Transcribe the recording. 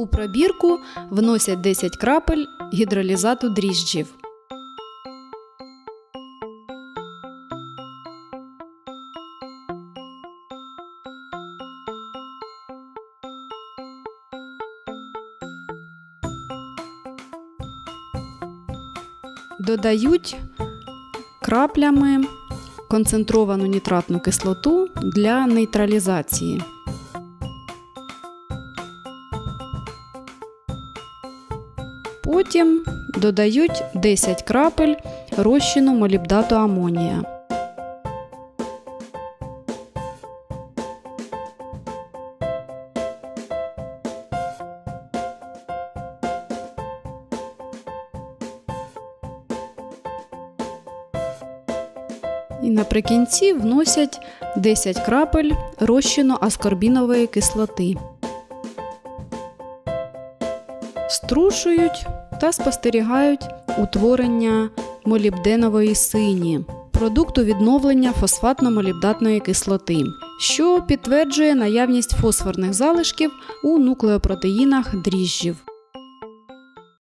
У пробірку вносять 10 крапель гідролізату дріжджів. Додають краплями концентровану нітратну кислоту для нейтралізації. Потім додають 10 крапель розчину молібдату амонія. І наприкінці вносять 10 крапель розчину аскорбінової кислоти. Струшують та спостерігають утворення молібденової сині, продукту відновлення фосфатно-молібдатної кислоти, що підтверджує наявність фосфорних залишків у нуклеопротеїнах дріжджів.